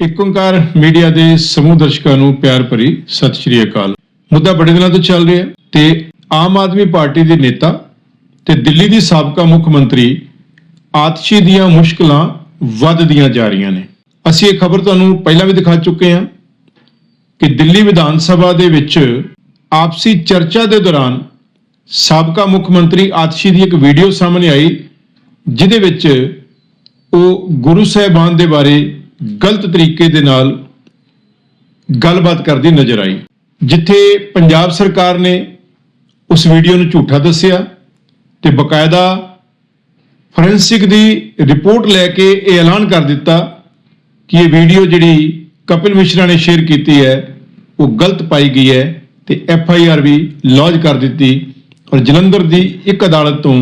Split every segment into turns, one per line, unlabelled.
ਇੱਕ ਓੰਕਾਰ ਮੀਡੀਆ ਦੇ ਸਮੂਹ ਦਰਸ਼ਕਾਂ ਨੂੰ ਪਿਆਰ ਭਰੀ ਸਤਿ ਸ਼੍ਰੀ ਅਕਾਲ। ਮੁੱਦਾ ਬੜੇ ਦਿਨਾਂ ਤੋਂ ਚੱਲ ਰਿਹਾ ਹੈ ਤੇ ਆਮ ਆਦਮੀ ਪਾਰਟੀ ਦੇ ਨੇਤਾ ਤੇ ਦਿੱਲੀ ਦੀ ਸਾਬਕਾ ਮੁੱਖ ਮੰਤਰੀ ਆਤਸ਼ੀ ਦੀਆਂ ਮੁਸ਼ਕਲਾਂ ਵੱਧਦੀਆਂ ਜਾ ਰਹੀਆਂ ਨੇ। ਅਸੀਂ ਇਹ ਖਬਰ ਤੁਹਾਨੂੰ ਪਹਿਲਾਂ ਵੀ ਦਿਖਾ ਚੁੱਕੇ ਹਾਂ ਕਿ ਦਿੱਲੀ ਵਿਧਾਨ ਸਭਾ ਦੇ ਵਿੱਚ ਆਪਸੀ ਚਰਚਾ ਦੇ ਦੌਰਾਨ ਸਾਬਕਾ ਮੁੱਖ ਮੰਤਰੀ ਆਤਸ਼ੀ ਦੀ ਇੱਕ ਵੀਡੀਓ ਸਾਹਮਣੇ ਆਈ, ਜਿਹਦੇ ਵਿੱਚ ਉਹ ਗੁਰੂ ਸਾਹਿਬਾਨ ਦੇ ਬਾਰੇ ਗਲਤ ਤਰੀਕੇ ਦੇ ਨਾਲ ਗੱਲਬਾਤ ਕਰਦੀ ਨਜ਼ਰ ਆਈ। ਜਿੱਥੇ ਪੰਜਾਬ ਸਰਕਾਰ ਨੇ ਉਸ ਵੀਡੀਓ ਨੂੰ ਝੂਠਾ ਦੱਸਿਆ ਤੇ ਬਕਾਇਦਾ ਫੋਰੈਂਸਿਕ ਦੀ ਰਿਪੋਰਟ ਲੈ ਕੇ ਇਹ ਐਲਾਨ ਕਰ ਦਿੱਤਾ ਕਿ ਇਹ ਵੀਡੀਓ ਜਿਹੜੀ ਕਪਿਲ ਮਿਸ਼ਰਾ ਨੇ ਸ਼ੇਅਰ ਕੀਤੀ ਹੈ, ਉਹ ਗਲਤ ਪਾਈ ਗਈ ਹੈ ਤੇ ਐਫ ਆਈ ਆਰ ਵੀ ਲੌਂਚ ਕਰ ਦਿੱਤੀ ਔਰ ਜਲੰਧਰ ਦੀ ਇੱਕ ਅਦਾਲਤ ਤੋਂ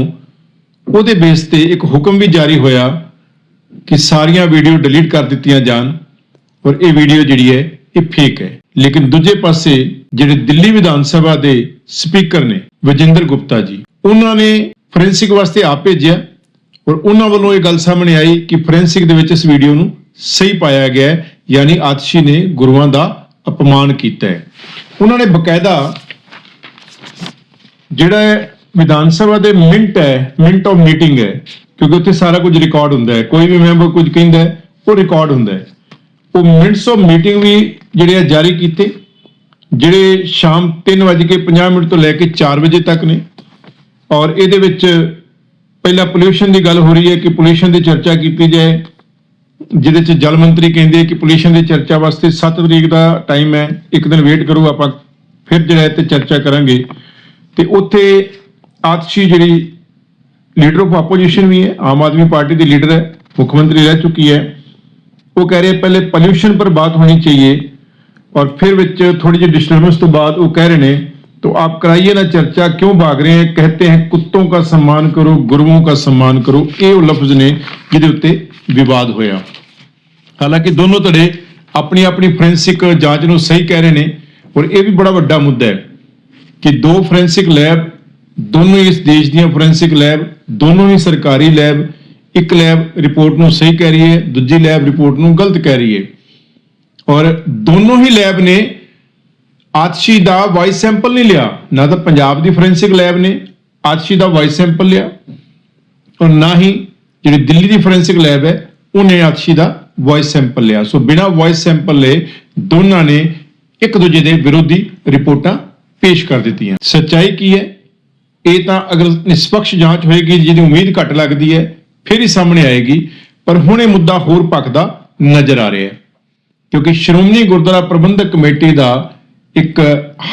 ਉਹਦੇ ਬੇਸ ਤੇ ਇੱਕ ਹੁਕਮ ਵੀ ਜਾਰੀ ਹੋਇਆ ਕਿ ਸਾਰੀਆਂ ਵੀਡੀਓ ਡਿਲੀਟ ਕਰ ਦਿੱਤੀਆਂ ਜਾਣ ਔਰ ਇਹ ਵੀਡੀਓ ਜਿਹੜੀ ਹੈ, ਇਹ ਫੇਕ ਹੈ। ਲੇਕਿਨ ਦੂਜੇ ਪਾਸੇ ਜਿਹੜੇ ਦਿੱਲੀ ਵਿਧਾਨ ਸਭਾ ਦੇ ਸਪੀਕਰ ਨੇ, ਵਜਿੰਦਰ ਗੁਪਤਾ ਜੀ, ਉਹਨਾਂ ਨੇ ਫੋਰੈਂਸਿਕ ਵਾਸਤੇ ਆਪ ਭੇਜਿਆ ਔਰ ਉਹਨਾਂ ਵੱਲੋਂ ਇਹ ਗੱਲ ਸਾਹਮਣੇ ਆਈ ਕਿ ਫੋਰੈਂਸਿਕ ਦੇ ਵਿੱਚ ਇਸ ਵੀਡੀਓ ਨੂੰ ਸਹੀ ਪਾਇਆ ਗਿਆ ਹੈ, ਯਾਨੀ ਆਤਸ਼ੀ ਨੇ ਗੁਰੂਆਂ ਦਾ ਅਪਮਾਨ ਕੀਤਾ ਹੈ। ਉਹਨਾਂ ਨੇ ਬਕਾਇਦਾ ਜਿਹੜਾ ਵਿਧਾਨ ਸਭਾ ਦੇ ਮਿੰਟ ਹੈ, ਮਿੰਟ ਆਫ ਮੀਟਿੰਗ ਹੈ ਕਿਉਂਕਿ ਉੱਥੇ ਸਾਰਾ ਕੁਝ ਰਿਕਾਰਡ ਹੁੰਦਾ ਹੈ। ਕੋਈ ਵੀ ਮੈਂਬਰ ਕੁਝ ਕਹਿੰਦਾ ਹੈ, ਉਹ ਰਿਕਾਰਡ ਹੁੰਦਾ ਹੈ। ਉਹ ਮਿੰਟਸ ਆਫ ਮੀਟਿੰਗ ਵੀ ਜਿਹੜੇ ਆ ਜਾਰੀ ਕੀਤੇ, ਜਿਹੜੇ ਸ਼ਾਮ 3:50 ਮਿੰਟ ਤੋਂ ਲੈ ਕੇ 4 ਵਜੇ ਤੱਕ ਨੇ। ਔਰ ਇਹਦੇ ਵਿੱਚ ਪਹਿਲਾਂ ਪੋਲੂਸ਼ਨ ਦੀ ਗੱਲ ਹੋ ਰਹੀ ਹੈ ਕਿ ਪੋਲੂਸ਼ਨ ਦੀ ਚਰਚਾ ਕੀਤੀ ਜਾਏ, ਜਿਹਦੇ ਚ ਜਲ ਮੰਤਰੀ ਕਹਿੰਦੇ ਕਿ ਪੋਲੂਸ਼ਨ ਦੀ ਚਰਚਾ ਵਾਸਤੇ 7 ਤਰੀਕ ਦਾ ਟਾਈਮ ਹੈ, ਇੱਕ ਦਿਨ ਵੇਟ ਕਰੋ, ਆਪਾਂ ਫਿਰ ਜਿਹੜਾ ਇਹ ਤੇ ਚਰਚਾ ਕਰਾਂਗੇ। ਤੇ ਉੱਥੇ ਆਤਸ਼ੀ ਜਿਹੜੀ लीडर ऑफ अपोजिशन भी है आम आदमी पार्टी की लीडर है मुख्यमंत्री रह चुकी है वो कह रहे हैं पहले पॉल्यूशन पर बात होनी चाहिए और फिर विच थोड़ी जी डिस्टर्बेंस तो बाद वो कह रहे ने तो आप कराइए ना चर्चा क्यों भाग रहे हैं कहते हैं कुत्तों का सम्मान करो गुरुओं का सम्मान करो ये लफ्ज ने ਜਿਹਦੇ ਉੱਤੇ ਵਿਵਾਦ ਹੋਇਆ ਹਾਲਾਂਕਿ ਦੋਨੋਂ ਧੜੇ ਆਪਣੀ ਆਪਣੀ ਫੋਰੈਂਸਿਕ ਜਾਂਚ ਨੂੰ ਸਹੀ ਕਹਿ ਰਹੇ ਨੇ ਔਰ ਇਹ ਵੀ ਬੜਾ ਵੱਡਾ ਮੁੱਦਾ ਹੈ ਕਿ ਦੋ ਫੋਰੈਂਸਿਕ ਲੈਬ ਦੋਨੋਂ ਹੀ ਇਸ ਦੇਸ਼ ਦੀਆਂ ਫੋਰੈਂਸਿਕ ਲੈਬ ਦੋਨੋਂ ਹੀ ਸਰਕਾਰੀ ਲੈਬ ਇੱਕ ਲੈਬ ਰਿਪੋਰਟ ਨੂੰ ਸਹੀ ਕਹਿ ਰਹੀ ਹੈ, ਦੂਜੀ ਲੈਬ ਰਿਪੋਰਟ ਨੂੰ ਗਲਤ ਕਹਿ ਰਹੀ ਹੈ। ਔਰ ਦੋਨੋਂ ਹੀ ਲੈਬ ਨੇ ਆਤਸ਼ੀ ਦਾ ਵਾਇਸ ਸੈਂਪਲ ਨਹੀਂ ਲਿਆ, ਨਾ ਤਾਂ ਪੰਜਾਬ ਦੀ ਫੋਰੈਂਸਿਕ ਲੈਬ ਨੇ ਆਤਸ਼ੀ ਦਾ ਵਾਇਸ ਸੈਂਪਲ ਲਿਆ, ਔਰ ਨਾ ਹੀ ਜਿਹੜੀ ਦਿੱਲੀ ਦੀ ਫੋਰੈਂਸਿਕ ਲੈਬ ਹੈ, ਉਹਨੇ ਆਤਸ਼ੀ ਦਾ ਵਾਇਸ ਸੈਂਪਲ ਲਿਆ। ਸੋ ਬਿਨਾ ਵਾਇਸ ਸੈਂਪਲ ਲਏ ਦੋਨਾਂ ਨੇ ਇੱਕ ਦੂਜੇ ਦੇ ਵਿਰੋਧੀ ਰਿਪੋਰਟਾਂ ਪੇਸ਼ ਕਰ ਦਿੱਤੀਆਂ। ਸੱਚਾਈ ਕੀ ਹੈ? ਇਹ ਤਾਂ ਅਗਰ ਨਿਸ਼ਪਕਸ਼ ਜਾਂਚ ਹੋਏਗੀ, ਜਿਹਦੀ ਉਮੀਦ ਘੱਟ ਲੱਗਦੀ ਹੈ, ਫਿਰ ਹੀ ਸਾਹਮਣੇ ਆਏਗੀ। ਪਰ ਹੁਣ ਇਹ ਮੁੱਦਾ ਹੋਰ ਭਖਦਾ ਨਜ਼ਰ ਆ ਰਿਹਾ ਹੈ। ਕਿਉਂਕਿ ਸ਼੍ਰੋਮਣੀ ਗੁਰਦੁਆਰਾ ਪ੍ਰਬੰਧਕ ਕਮੇਟੀ ਦਾ ਇੱਕ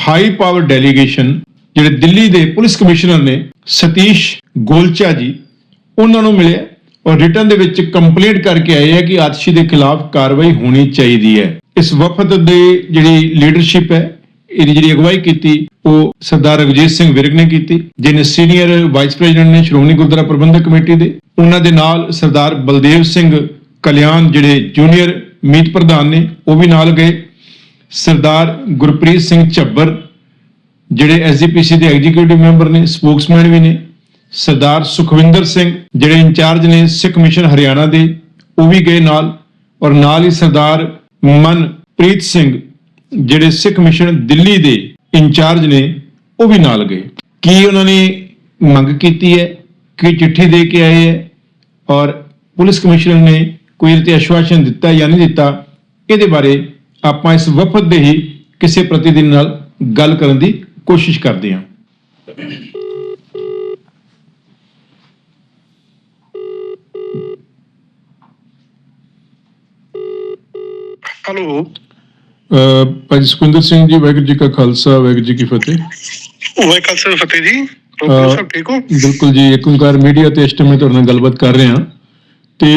ਹਾਈ ਪਾਵਰ ਡੈਲੀਗੇਸ਼ਨ ਜਿਹੜੇ ਦਿੱਲੀ ਦੇ ਪੁਲਿਸ ਕਮਿਸ਼ਨਰ ਨੇ, ਸਤੀਸ਼ ਗੋਲਚਾ ਜੀ, ਉਹਨਾਂ ਨੂੰ ਮਿਲਿਆ ਔਰ ਰਿਟਰਨ ਦੇ ਵਿੱਚ ਕੰਪਲੇਂਟ ਕਰਕੇ ਆਏ ਹੈ ਕਿ ਆਤਸ਼ੀ ਦੇ ਖਿਲਾਫ ਕਾਰਵਾਈ ਹੋਣੀ ਚਾਹੀਦੀ ਹੈ। ਇਸ ਵਫਦ ਦੇ ਜਿਹੜੀ ਲੀਡਰਸ਼ਿਪ ਹੈ ਇਹਦੀ ਜਿਹੜੀ ਅਗਵਾਈ ਕੀਤੀ, ਉਹ ਸਰਦਾਰ ਰਗਜੀਤ ਸਿੰਘ ਵਿਰਗ ਨੇ ਕੀਤੀ, ਜਿਹਨੇ ਸੀਨੀਅਰ ਵਾਈਸ ਪ੍ਰੈਜ਼ੀਡੈਂਟ ਨੇ ਸ਼੍ਰੋਮਣੀ ਗੁਰਦੁਆਰਾ ਪ੍ਰਬੰਧਕ ਕਮੇਟੀ ਦੇ, ਉਹਨਾਂ ਦੇ ਨਾਲ ਸਰਦਾਰ ਬਲਦੇਵ ਸਿੰਘ ਕਲਿਆਣ ਜਿਹੜੇ ਜੂਨੀਅਰ ਮੀਤ ਪ੍ਰਧਾਨ ਨੇ, ਉਹ ਵੀ ਨਾਲ ਗਏ। ਸਰਦਾਰ ਗੁਰਪ੍ਰੀਤ ਸਿੰਘ ਝੱਬਰ, ਜਿਹੜੇ ਐਸਜੀਪੀਸੀ ਦੇ ਐਗਜ਼ੀਕਿਊਟਿਵ ਮੈਂਬਰ ਨੇ ਸਪੋਕਸਮੈਨ ਵੀ ਨੇ। ਸਰਦਾਰ ਸੁਖਵਿੰਦਰ ਸਿੰਘ, ਜਿਹੜੇ ਇੰਚਾਰਜ ਨੇ ਸਿੱਖ ਮਿਸ਼ਨ ਹਰਿਆਣਾ ਦੇ, ਉਹ ਵੀ ਗਏ ਨਾਲ। ਔਰ ਨਾਲ ਹੀ ਸਰਦਾਰ ਮਨਪ੍ਰੀਤ ਸਿੰਘ ਜਿਹੜੇ ਸਿੱਖ ਮਿਸ਼ਨ ਦਿੱਲੀ ਦੇ ਇੰਚਾਰਜ ਨੇ, ਉਹ ਵੀ ਨਾਲ ਗਏ। ਕੀ ਉਹਨਾਂ ਨੇ ਮੰਗ ਕੀਤੀ ਹੈ? ਕਿ ਚਿੱਠੀ ਦੇ ਕੇ ਆਏ ਹੈ? ਔਰ ਪੁਲਿਸ ਕਮਿਸ਼ਨਰ ਨੇ ਕੋਈ ਇਹਦੇ ਤੇ ਆਸ਼ਵਾਸਨ ਦਿੱਤਾ ਜਾਂ ਨਹੀਂ ਦਿੱਤਾ? ਇਹਦੇ ਬਾਰੇ ਆਪਾਂ ਇਸ ਵਫਦ ਦੇ ਹੀ ਕਿਸੇ ਪ੍ਰਤੀਨਿਧੀ ਨਾਲ ਗੱਲ ਕਰਨ ਦੀ ਕੋਸ਼ਿਸ਼ ਕਰਦੇ ਹਾਂ।
ਹੈਲੋ
ਭਾਜੀ ਸੁਖਿੰਦਰ ਸਿੰਘ ਜੀ ਵਾਹਿਗੁਰੂ ਜੀ ਕਾ ਖਾਲਸਾ ਵਾਹਿਗੁਰੂ ਜੀ ਕੀ ਫਤਿਹ।
ਵਾਹ ਖਾਲਸਾ ਫਤਿਹ ਜੀ।
ਅਹ
ਹੋਰ ਸਭ ਠੀਕ ਹੋ?
ਬਿਲਕੁਲ ਜੀ ਇੱਕ ਓੰਕਾਰ ਮੀਡੀਆ ਤੇ ਇਸ ਟਾਈਮ ਮੈਂ ਤੁਹਾਡੇ ਨਾਲ ਗੱਲਬਾਤ ਕਰ ਰਿਹਾ। ਤੇ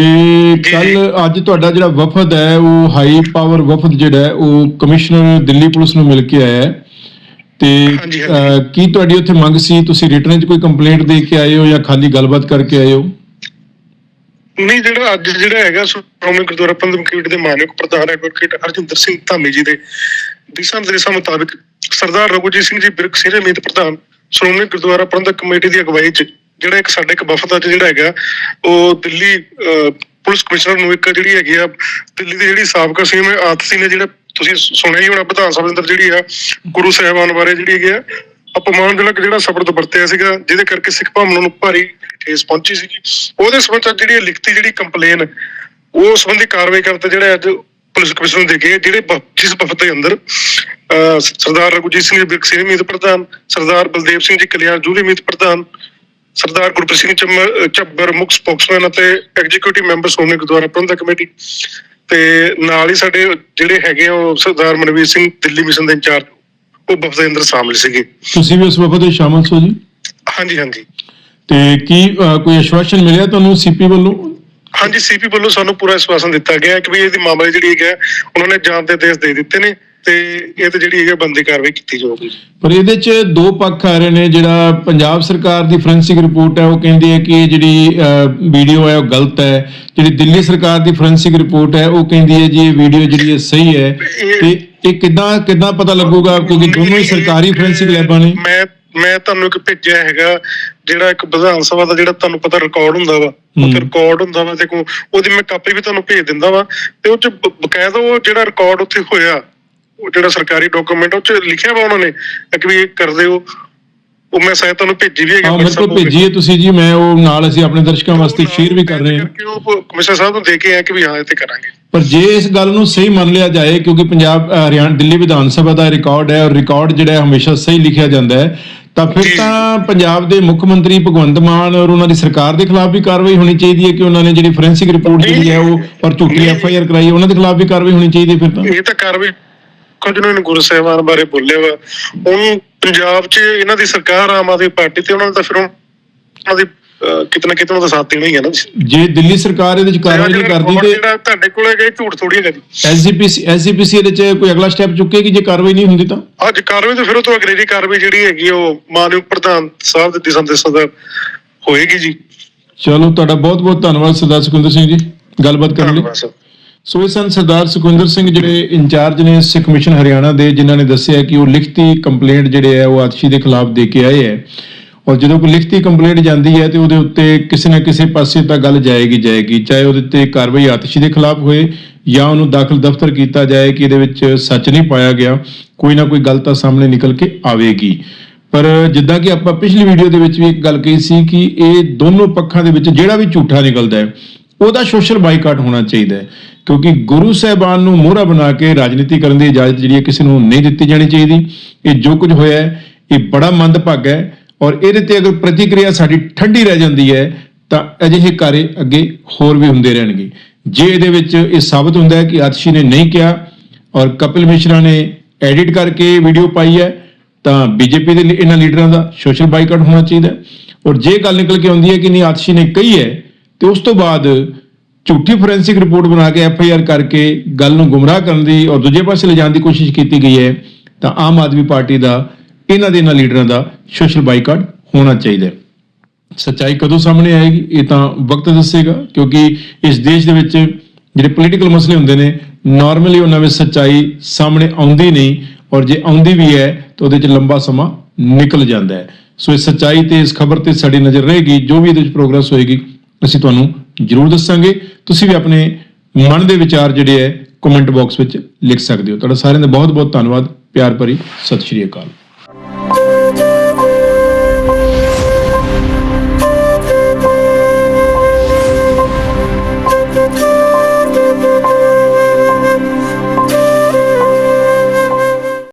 ਕੱਲ ਅੱਜ ਤੁਹਾਡਾ ਜਿਹੜਾ ਵਫਦ ਹੈ ਉਹ ਹਾਈ ਪਾਵਰ ਵਫਦ ਜਿਹੜਾ ਹੈ ਉਹ ਕਮਿਸ਼ਨਰ ਦਿੱਲੀ ਪੁਲਿਸ ਨੂੰ ਮਿਲ ਕੇ ਆਇਆ ਹੈ। ਤੇ ਕੀ ਤੁਹਾਡੀ ਉੱਥੇ ਮੰਗ ਸੀ? ਤੁਸੀਂ ਰਿਟਰਨ 'ਚ ਕੋਈ ਕੰਪਲੇਂਟ ਦੇ ਕੇ ਆਏ ਹੋ ਜਾਂ ਖਾਲੀ ਗੱਲਬਾਤ ਕਰਕੇ ਆਏ ਹੋ?
ਨਹੀਂ ਜਿਹੜਾ ਅੱਜ ਜਿਹੜਾ ਹੈਗਾ ਸ਼੍ਰੋਮਣੀ ਗੁਰਦੁਆਰਾ ਪ੍ਰਬੰਧਕ ਕਮੇਟੀ ਦੇ ਮਾਨਯੋਗ ਪ੍ਰਧਾਨ ਐਡਵੋਕੇਟ ਹਰਜਿੰਦਰ ਸਿੰਘ ਧਾਮੀ ਜੀ ਦੇ ਦਿਸ਼ਾ ਨਿਰਦੇਸ਼ਾਂ ਮੁਤਾਬਕ ਸਰਦਾਰ ਰਘੁਜੀਤ ਸਿੰਘ ਜੀ ਬਿਰਕ ਸੀਨੀਅਰ ਮੀਤ ਪ੍ਰਧਾਨ ਸ਼੍ਰੋਮਣੀ ਗੁਰਦੁਆਰਾ ਪ੍ਰਬੰਧਕ ਕਮੇਟੀ ਦੀ ਅਗਵਾਈ 'ਚ ਜਿਹੜਾ ਇੱਕ ਸਾਡੇ ਇੱਕ ਵਫਦ ਅੱਜ ਜਿਹੜਾ ਹੈਗਾ ਉਹ ਦਿੱਲੀ ਅਹ, ਪੁਲਿਸ ਕਮਿਸ਼ਨਰ ਨੂੰ ਇੱਕ ਜਿਹੜੀ ਹੈਗੀ ਆ ਦਿੱਲੀ ਦੀ ਜਿਹੜੀ ਸਾਬਕਾ ਸੀਐਮ ਆਤਸੀ ਨੇ ਜਿਹੜਾ ਤੁਸੀਂ ਸੁਣਿਆ ਹੀ ਹੋਣਾ ਵਿਧਾਨ ਸਭਾ ਦੇ ਅੰਦਰ ਜਿਹੜੀ ਆ ਗੁਰੂ ਸਾਹਿਬਾਨ ਬਾਰੇ ਜਿਹੜੀ ਹੈਗੀ ਆ ਅਪਮਾਨਜਨਕ ਜਿਹੜਾ ਸ਼ਬਦ ਵਰਤਿਆ ਸੀਗਾ, ਜਿਹਦੇ ਕਰਕੇ ਸਿੱਖ ਭਾਵਨਾ ਨੂੰ ਭਾਰੀ ਠੇਸ ਪਹੁੰਚੀ ਸੀਗੀ। ਉਹਦੇ ਸੰਬੰਧ ਚ ਜਿਹੜੀ ਲਿਖਤੀ ਜਿਹੜੀ ਕੰਪਲੇਨ ਉਹ ਸੰਬੰਧੀ ਕਾਰਵਾਈ ਕਰਤੇ ਜਿਹੜੇ ਅੱਜ ਪੁਲਿਸ ਕਮਿਸ਼ਨਰ ਨੂੰ ਦੇ ਜਿਹੜੇ ਜਿਸ ਵਫਦ ਦੇ ਅੰਦਰ ਸਰਦਾਰ ਰਘੁਜੀਤ ਸਿੰਘ ਬਿਰਕ ਸਿੰਘ ਮੀਤ ਪ੍ਰਧਾਨ, ਸਰਦਾਰ ਬਲਦੇਵ ਸਿੰਘ ਜੀ ਕਲਿਆਣ ਜੂਰੀ ਮੀਤ ਪ੍ਰਧਾਨ, ਸਰਦਾਰ ਗੁਰਪ੍ਰੀਤ ਸਿੰਘ ਚੱਬਰ ਮੁੱਖ ਸਪੋਕਸਮੈਨ ਅਤੇ executive member Shiromani Gurdwara Prabandhak Committee ਤੇ ਨਾਲ ਹੀ ਸਾਡੇ ਜਿਹੜੇ ਹੈਗੇ ਆ ਉਹ ਸਰਦਾਰ ਮਨਵੀਰ ਸਿੰਘ ਦਿੱਲੀ ਮਿਸ਼ਨ ਦੇ ਇੰਚਾਰਜ। ਉਹ ਵਫਦ ਦੇ ਅੰਦਰ ਸ਼ਾਮਿਲ ਸੀਗੇ।
ਤੁਸੀਂ ਵੀ ਉਸ ਵਫਦ ਵਿੱਚ ਸ਼ਾਮਲ ਸੋ ਜੀ?
ਹਾਂਜੀ ਹਾਂਜੀ।
ਤੇ ਕੀ ਅਹ, ਕੋਈ ਆਸ਼ਵਾਸਨ ਮਿਲਿਆ ਤੁਹਾਨੂੰ ਸੀਪੀ ਵੱਲੋਂ?
ਹਾਂਜੀ ਸੀਪੀ ਵੱਲੋਂ ਸਾਨੂੰ ਪੂਰਾ ਵਿਸ਼ਵਾਸਨ ਦਿੱਤਾ ਗਿਆ ਹੈ ਕਿ ਵੀ ਇਹਦੀ ਮਾਮਲੇ ਜਿਹੜੀ ਹੈਗਾ ਉਹਨਾਂ ਨੇ ਜਾਂਚ ਦੇ ਆਦੇਸ਼ ਦੇ ਦਿੱਤੇ ਨੇ ਤੇ ਇਹ ਤੇ ਜਿਹੜੀ ਹੈਗਾ ਬੰਦੀ ਕਾਰਵਾਈ ਕੀਤੀ ਜਾਊਗੀ।
ਪਰ ਇਹਦੇ 'ਚ ਦੋ ਪੱਖ ਆ ਰਹੇ ਨੇ ਜਿਹੜਾ ਪੰਜਾਬ ਸਰਕਾਰ ਦੀ ਫੋਰੈਂਸਿਕ ਰਿਪੋਰਟ ਹੈ ਉਹ ਕਹਿੰਦੀ ਹੈ ਕਿ ਇਹ ਜਿਹੜੀ ਵੀਡੀਓ ਹੈ ਉਹ ਗਲਤ ਹੈ। ਜਿਹੜੀ ਦਿੱਲੀ ਸਰਕਾਰ ਦੀ ਫੋਰੈਂਸਿਕ ਰਿਪੋਰਟ ਹੈ ਉਹ ਕਹਿੰਦੀ ਹੈ ਜੀ ਇਹ ਵੀਡੀਓ ਜਿਹੜੀ ਹੈ ਸਹੀ ਹੈ। ਤੇ ਇਹ ਕਿੱਦਾਂ ਕਿੱਦਾਂ ਪਤਾ ਲੱਗੂਗਾ? ਕਿਉਂਕਿ ਦੋਨੋਂ ਹੀ ਸਰਕਾਰੀ ਫੋਰੈਂਸਿਕ ਲੈਬਾਂ ਨੇ।
ਮੈਂ ਮੈਂ ਤੁਹਾਨੂੰ ਇੱਕ ਭੇਜਿਆ ਹੈਗਾ ਜਿਹੜਾ ਇੱਕ ਵਿਧਾਨ ਸਭਾ ਦਾ ਜਿਹੜਾ ਤੁਹਾਨੂੰ ਪਤਾ ਰਿਕਾਰਡ ਹੁੰਦਾ ਵਾ। ਉਹ। ਰਿਕਾਰਡ ਹੁੰਦਾ ਵਾ ਤੇ ਕੋ ਉਹਦੀ ਮੈਂ ਕਾਪੀ ਵੀ ਤੁਹਾਨੂੰ ਭੇਜ ਦਿੰਦਾ ਵਾ। ਤੇ ਉਹ ਚ ਬਕਾਇਦਾ ਉਹ ਜਿਹੜਾ ਰਿਕਾਰਡ ਉੱਥੇ ਹੋਇਆ ਉਹ ਜਿਹੜਾ ਸਰਕਾਰੀ ਡਾਕੂਮੈਂਟ ਉਹ ਚ ਲਿਖਿਆ ਵਾ ਉਹਨਾਂ ਨੇ ਕਿ ਵੀ ਇਹ ਕਰਦੇ ਹੋ। ਉਹ ਮੈਂ ਸ਼ਾਇਦ ਤੁਹਾਨੂੰ ਭੇਜੀ ਵੀ ਹੈਗੀ
ਮੇਰੇ ਕੋਲ ਭੇਜੀਏ ਤੁਸੀਂ ਜੀ ਮੈਂ ਉਹ ਨਾਲ ਅਸੀਂ ਆਪਣੇ ਦਰਸ਼ਕਾਂ ਵਾਸਤੇ ਸ਼ੇਅਰ ਵੀ ਕਰ ਰਹੇ ਹਾਂ।
ਕਿ ਉਹ ਕਮਿਸ਼ਨਰ ਸਾਹਿਬ ਨੂੰ ਦੇ ਕੇ ਆ ਕਿ ਵੀ ਹਾਂ ਇਹ ਤੇ ਕਰਾਂਗੇ।
ਪਰ ਜੇ ਇਸ ਗੱਲ ਨੂੰ ਸਹੀ ਮੰਨ ਲਿਆ ਜਾਏ ਕਿਉਂਕਿ ਪੰਜਾਬ ਹਰਿਆਣਾ ਦਿੱਲੀ ਵਿਧਾਨ ਸਭਾ ਦਾ ਰਿਕਾਰਡ ਹੈ ਔਰ ਰਿਕਾਰਡ ਜਿਹੜਾ ਹਮੇਸ਼ਾ ਸਹੀ ਲਿਖਿਆ ਜਾਂਦਾ ਹੈ ਤਾਂ ਫਿਰ। ਤਾਂ ਪੰਜਾਬ ਦੇ ਮੁੱਖ ਮੰਤਰੀ ਭਗਵੰਤ ਮਾਨ ਔਰ ਉਹਨਾਂ ਦੀ ਸਰਕਾਰ ਦੇ ਖਿਲਾਫ ਵੀ ਕਾਰਵਾਈ ਹੋਣੀ ਚਾਹੀਦੀ ਹੈ ਕਿ ਉਹਨਾਂ ਨੇ ਜਿਹੜੀ ਫੋਰੈਂਸਿਕ ਰਿਪੋਰਟ ਜਿਹੜੀ ਹੈ ਉਹ ਔਰ ਝੂਠੀ। ਐਫ ਆਈ ਆਰ ਕਰਾਈ ਉਹਨਾਂ ਦੇ ਖਿਲਾਫ ਵੀ ਕਾਰਵਾਈ ਹੋਣੀ ਚਾਹੀਦੀ ਫਿਰ ਤਾਂ
ਇਹ ਤਾਂ ਕਾਰਵਾਈ ਕੁਝ ਉਹਨਾਂ ਨੇ ਗੁਰੂ ਸਾਹਿਬਾਨ ਬਾਰੇ ਬੋਲਿਆ ਵਾ ਹੁਣ ਪੰਜਾਬ 'ਚ ਇਹਨਾਂ ਦੀ ਸਰਕਾਰ ਆਮ ਆਦਮੀ ਪਾਰਟੀ ਤੇ ਉਹਨਾਂ ਨੇ ਤਾਂ ਫਿਰ ਉਹਨਾਂ ਦੀ ਅਹ, ਕਿਤੇ ਨਾ ਕਿਤੇ ਉਹਨਾਂ ਦਾ ਸਾਥ ਦੇਣਾ ਹੀ ਹੈ ਨਾ
ਜੇ। ਦਿੱਲੀ ਸਰਕਾਰ ਇਹਦੇ ਵਿੱਚ ਕਾਰਵਾਈ ਨਹੀਂ ਕਰਦੀ ਤੇ
ਜਿਹੜਾ ਤੁਹਾਡੇ ਕੋਲੇ ਗਏ ਝੂਠ ਥੋੜੀ ਹੈਗਾ ਜੀ।
ਐਸਜੀਪੀਸੀ ਐਸਜੀਪੀਸੀ ਇਹਦੇ ਚ ਕੋਈ ਅਗਲਾ ਸਟੈਪ ਚੁੱਕੇਗੀ ਜੇ ਕਾਰਵਾਈ ਨਹੀਂ ਹੁੰਦੀ ਤਾਂ?
ਅੱਜ ਕਾਰਵਾਈ ਤਾਂ ਫਿਰ ਉਹ ਤੋਂ ਅਗਰੇਰੀ ਕਾਰਵਾਈ ਜਿਹੜੀ ਹੈਗੀ ਉਹ ਮਾਨਯੋਗ ਪ੍ਰਧਾਨ ਸਾਹਿਬ ਦੇ ਦਿਸ਼ਾ ਨਿਰਦੇਸ਼ਾਂ ਦਾ ਹੋਏਗੀ ਜੀ।
ਚਲੋ ਤੁਹਾਡਾ ਬਹੁਤ ਬਹੁਤ ਧੰਨਵਾਦ ਸਰਦਾਰ ਸੁਖਿੰਦਰ ਸਿੰਘ ਜੀ। ਗੱਲਬਾਤ ਕਰਨ। ਲਈ ਸੋ ਇਹ ਸਨ ਸਰਦਾਰ ਸੁਖਵਿੰਦਰ ਸਿੰਘ ਜਿਹੜੇ ਇੰਚਾਰਜ ਨੇ ਸਿੱਖ ਮਿਸ਼ਨ ਹਰਿਆਣਾ ਦੇ ਜਿਨ੍ਹਾਂ ਨੇ ਦੱਸਿਆ ਕਿ ਉਹ ਲਿਖਤੀ ਕੰਪਲੇਂਟ ਜਿਹੜੇ ਹੈ ਉਹ ਆਤਸ਼ੀ ਦੇ ਖਿਲਾਫ ਦੇ ਕੇ ਆਏ ਹੈ ਔਰ ਜਦੋਂ ਕੋਈ ਲਿਖਤੀ ਕੰਪਲੇਂਟ ਜਾਂਦੀ ਹੈ ਤੇ ਉਹਦੇ ਉੱਤੇ ਕਿਸੇ ਨਾ ਕਿਸੇ ਪਾਸੇ ਤਾਂ ਗੱਲ ਜਾਏਗੀ ਜਾਏਗੀ, ਚਾਹੇ ਉਹਦੇ ਤੇ ਕਾਰਵਾਈ ਆਤਸ਼ੀ ਦੇ ਖਿਲਾਫ ਹੋਏ ਜਾਂ ਉਹਨੂੰ ਦਾਖਲ ਦਫ਼ਤਰ ਕੀਤਾ ਜਾਏ ਕਿ ਇਹਦੇ ਵਿੱਚ ਸੱਚ ਨਹੀਂ ਪਾਇਆ ਗਿਆ, ਕੋਈ ਨਾ ਕੋਈ ਗੱਲ ਤਾਂ ਸਾਹਮਣੇ ਨਿਕਲ ਕੇ ਆਵੇਗੀ। ਪਰ ਜਿੱਦਾਂ ਕਿ ਆਪਾਂ ਪਿਛਲੀ ਵੀਡੀਓ ਦੇ ਵਿੱਚ ਵੀ ਇੱਕ ਗੱਲ ਕਹੀ ਸੀ ਕਿ ਇਹ ਦੋਨੋਂ ਪੱਖਾਂ ਦੇ ਵਿੱਚ ਜਿਹੜਾ ਵੀ ਝੂਠਾ ਨਿਕਲਦਾ ਹੈ, ਉਹਦਾ ਸੋਸ਼ਲ ਬਾਈਕਾਟ ਹੋਣਾ ਚਾਹੀਦਾ ਹੈ। ਕਿਉਂਕਿ ਗੁਰੂ ਸਾਹਿਬਾਨ ਨੂੰ ਮੋਹਰਾ ਬਣਾ ਕੇ ਰਾਜਨੀਤੀ ਕਰਨ ਦੀ ਇਜਾਜ਼ਤ ਜਿਹੜੀ ਹੈ ਕਿਸੇ ਨੂੰ ਨਹੀਂ ਦਿੱਤੀ ਜਾਣੀ ਚਾਹੀਦੀ। ਇਹ ਜੋ ਕੁਝ ਹੋਇਆ ਹੈ, ਇਹ ਬੜਾ ਮੰਦਭਾਗਾ ਹੈ। ਔਰ ਇਹਦੇ ਤੇ ਅਗਰ ਪ੍ਰਤੀਕਿਰਿਆ ਸਾਡੀ ਠੰਡੀ ਰਹਿ ਜਾਂਦੀ ਹੈ, ਤਾਂ ਅਜਿਹੇ ਕਾਰੇ ਅੱਗੇ ਹੋਰ ਵੀ ਹੁੰਦੇ ਰਹਿਣਗੇ। ਜੇ ਇਹਦੇ ਵਿੱਚ ਇਹ ਸਾਬਤ ਹੁੰਦਾ ਹੈ ਕਿ ਆਤਸ਼ੀ ਨੇ ਨਹੀਂ ਕਿਹਾ ਔਰ ਕਪਿਲ ਮਿਸ਼ਰਾ ਨੇ ਐਡਿਟ ਕਰਕੇ ਵੀਡੀਓ ਪਾਈ ਹੈ, ਤਾਂ ਬੀਜੇਪੀ ਦੇ ਲਈ ਇਹਨਾਂ ਲੀਡਰਾਂ ਦਾ ਸੋਸ਼ਲ ਬਾਈਕਾਟ ਹੋਣਾ ਚਾਹੀਦਾ ਔਰ ਜੇ ਗੱਲ ਨਿਕਲ ਕੇ ਆਉਂਦੀ ਹੈ ਕਿ ਨਹੀਂ, ਆਤਸ਼ੀ ਨੇ ਕਹੀ ਹੈ, ਤੇ ਉਸ ਤੋਂ ਬਾਅਦ ਝੂਠੀ ਫੋਰੈਂਸਿਕ ਰਿਪੋਰਟ ਬਣਾ ਕੇ ਐਫ ਆਈ ਆਰ ਕਰਕੇ ਗੱਲ ਨੂੰ ਗੁੰਮਰਾਹ ਕਰਨ ਦੀ ਔਰ ਦੂਜੇ ਪਾਸੇ ਲਿਜਾਣ ਦੀ ਕੋਸ਼ਿਸ਼ ਕੀਤੀ ਗਈ ਹੈ, ਤਾਂ ਆਮ ਆਦਮੀ ਪਾਰਟੀ ਦਾ ਇਹਨਾਂ ਦੇ ਇਹਨਾਂ ਲੀਡਰਾਂ ਦਾ ਸੋਸ਼ਲ ਬਾਈਕਾਟ ਹੋਣਾ ਚਾਹੀਦਾ ਹੈ। ਸੱਚਾਈ ਕਦੋਂ ਸਾਹਮਣੇ ਆਏਗੀ, ਇਹ ਤਾਂ ਵਕਤ ਦੱਸੇਗਾ, ਕਿਉਂਕਿ ਇਸ ਦੇਸ਼ ਦੇ ਵਿੱਚ ਜਿਹੜੇ ਪੋਲੀਟੀਕਲ ਮਸਲੇ ਹੁੰਦੇ ਨੇ ਨਾਰਮਲੀ ਉਹਨਾਂ ਵਿੱਚ ਸੱਚਾਈ ਸਾਹਮਣੇ ਆਉਂਦੀ ਨਹੀਂ, ਔਰ ਜੇ ਆਉਂਦੀ ਵੀ ਹੈ, ਤਾਂ ਉਹਦੇ 'ਚ ਲੰਬਾ ਸਮਾਂ ਨਿਕਲ ਜਾਂਦਾ ਹੈ। ਸੋ ਇਸ ਸੱਚਾਈ ਤੇ, ਇਸ ਖਬਰ ਤੇ ਸਾਡੀ ਨਜ਼ਰ ਰਹੇਗੀ, ਜੋ ਵੀ ਇਹਦੇ 'ਚ ਪ੍ਰੋਗਰੈਸ ਹੋਏਗੀ, ਅਸੀਂ ਤੁਹਾਨੂੰ ਜ਼ਰੂਰ ਦੱਸਾਂਗੇ। ਤੁਸੀਂ ਵੀ ਆਪਣੇ ਮਨ ਦੇ ਵਿਚਾਰ ਜਿਹੜੇ ਹੈ ਕਮੈਂਟ ਬਾਕਸ ਵਿੱਚ ਲਿਖ ਸਕਦੇ ਹੋ। ਤੁਹਾਡਾ ਸਾਰਿਆਂ ਦਾ ਬਹੁਤ ਬਹੁਤ ਧੰਨਵਾਦ, ਪਿਆਰ ਭਰੀ ਸਤਿ ਸ਼੍ਰੀ ਅਕਾਲ।